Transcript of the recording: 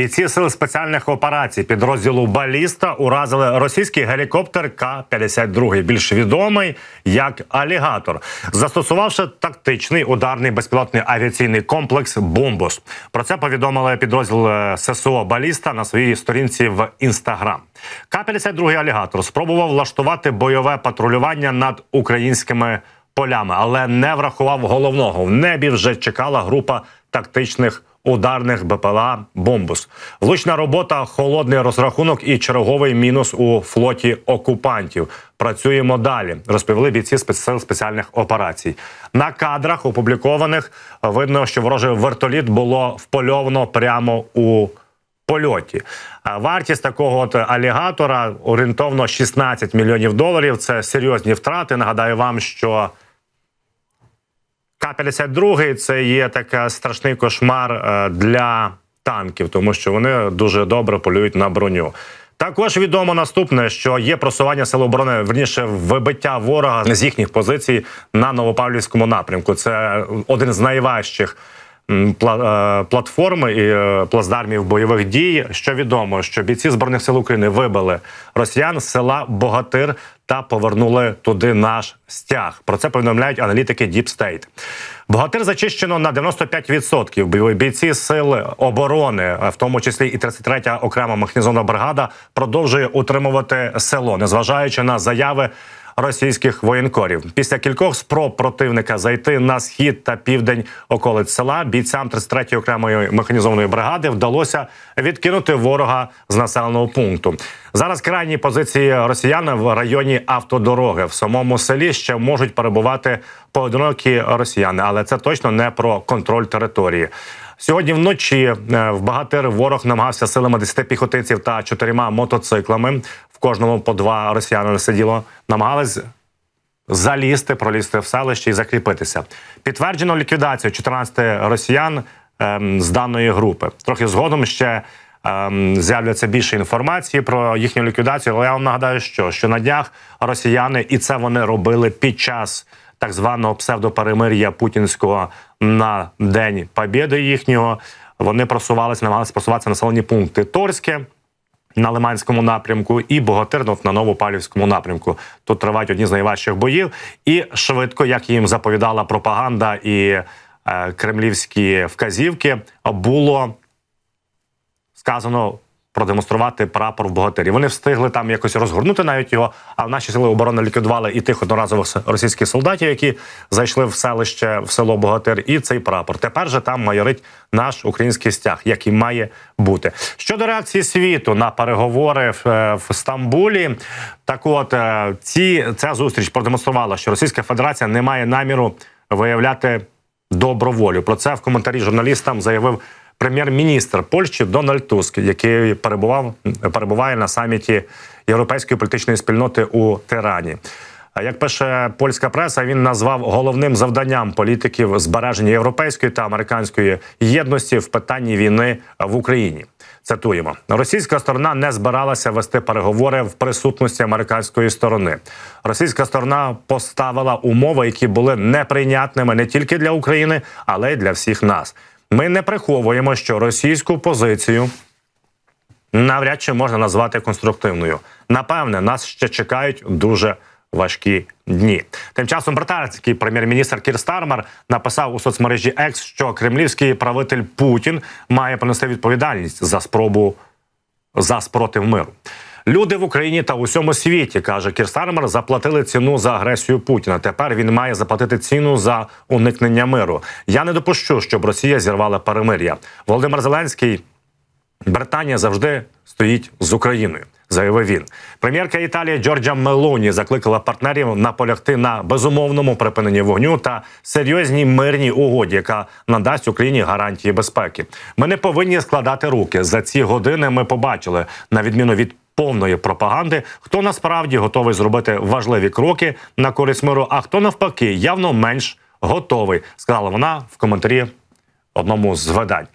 Бійці сил спеціальних операцій підрозділу Баліста уразили російський гелікоптер К-52, більш відомий як алігатор, застосувавши тактичний ударний безпілотний авіаційний комплекс Бомбус. Про це повідомили підрозділ е, ССО Баліста на своїй сторінці в інстаграм. К-52 алігатор спробував влаштувати бойове патрулювання над українськими полями, але не врахував головного. В небі вже чекала група тактичних ударних БПЛА Бомбус. Влучна робота, холодний розрахунок і черговий мінус у флоті окупантів. Працюємо далі, розповіли бійці спецсил спеціальних операцій. На кадрах опублікованих видно, що ворожий вертоліт було впольовано прямо у польоті. Вартість такого от алігатора орієнтовно 16 мільйонів доларів. Це серйозні втрати. Нагадаю вам, що К-52 це є такий страшний кошмар е, для танків, тому що вони дуже добре полюють на броню. Також відомо наступне, що є просування сил оборони, верніше вибиття ворога з їхніх позицій на Новопавлівському напрямку. Це один з найважчих е, платформ і е, плацдармів бойових дій. Що відомо, що бійці збройних сил України вибили росіян з села Богатир та повернули туди наш стяг. Про це повідомляють аналітики Deep State. Богатир зачищено на 95%. Бойові бійці сил оборони, в тому числі і 33-я окрема механізована бригада, продовжує утримувати село, незважаючи на заяви російських воєнкорів. Після кількох спроб противника зайти на схід та південь околиць села бійцям 33-ї окремої механізованої бригади вдалося відкинути ворога з населеного пункту. Зараз крайні позиції росіян в районі автодороги в самому селі ще можуть перебувати поодинокі росіяни, але це точно не про контроль території. Сьогодні вночі е, в Багатир ворог намагався силами 10 піхотинців та чотирма мотоциклами. Кожному по два росіяни сиділо. Намагались залізти, пролізти в селище і закріпитися. Підтверджено ліквідацію 14 росіян ем, з даної групи. Трохи згодом ще ем, з'являться більше інформації про їхню ліквідацію. Але я вам нагадаю, що, що на днях росіяни, і це вони робили під час так званого псевдоперемир'я путінського на день побєди їхнього. Вони просувалися, намагалися просуватися населені пункти Торське на Лиманському напрямку і Богатирнов на Новопалівському напрямку. Тут тривають одні з найважчих боїв, і швидко, як їм заповідала пропаганда і е, кремлівські вказівки, було сказано продемонструвати прапор в Богатирі. Вони встигли там якось розгорнути навіть його. А наші сили оборони ліквідували і тих одноразових російських солдатів, які зайшли в селище в село Богатир, і цей прапор. Тепер же там майорить наш український стяг, який має бути. Щодо реакції світу на переговори в, е, в Стамбулі, так от е, ці ця зустріч продемонструвала, що Російська Федерація не має наміру виявляти доброволю. Про це в коментарі журналістам заявив прем'єр-міністр Польщі Дональд Туск, який перебував перебуває на саміті європейської політичної спільноти у Тирані. Як пише польська преса, він назвав головним завданням політиків збереження європейської та американської єдності в питанні війни в Україні. Цитуємо: російська сторона не збиралася вести переговори в присутності американської сторони. Російська сторона поставила умови, які були неприйнятними не тільки для України, але й для всіх нас. Ми не приховуємо, що російську позицію навряд чи можна назвати конструктивною. Напевне, нас ще чекають дуже важкі дні. Тим часом британський прем'єр-міністр Кір Стармер написав у соцмережі X, що кремлівський правитель Путін має понести відповідальність за спробу за спротив миру. Люди в Україні та в усьому світі каже Кір Стармер, заплатили ціну за агресію Путіна. Тепер він має заплатити ціну за уникнення миру. Я не допущу, щоб Росія зірвала перемир'я. Володимир Зеленський Британія завжди стоїть з Україною, заявив він. Прем'єрка Італії Джорджа Мелоні закликала партнерів наполягти на безумовному припиненні вогню та серйозній мирній угоді, яка надасть Україні гарантії безпеки. Ми не повинні складати руки. За ці години ми побачили, на відміну від повної пропаганди, хто насправді готовий зробити важливі кроки на користь миру, а хто навпаки явно менш готовий, сказала вона в коментарі одному з видань.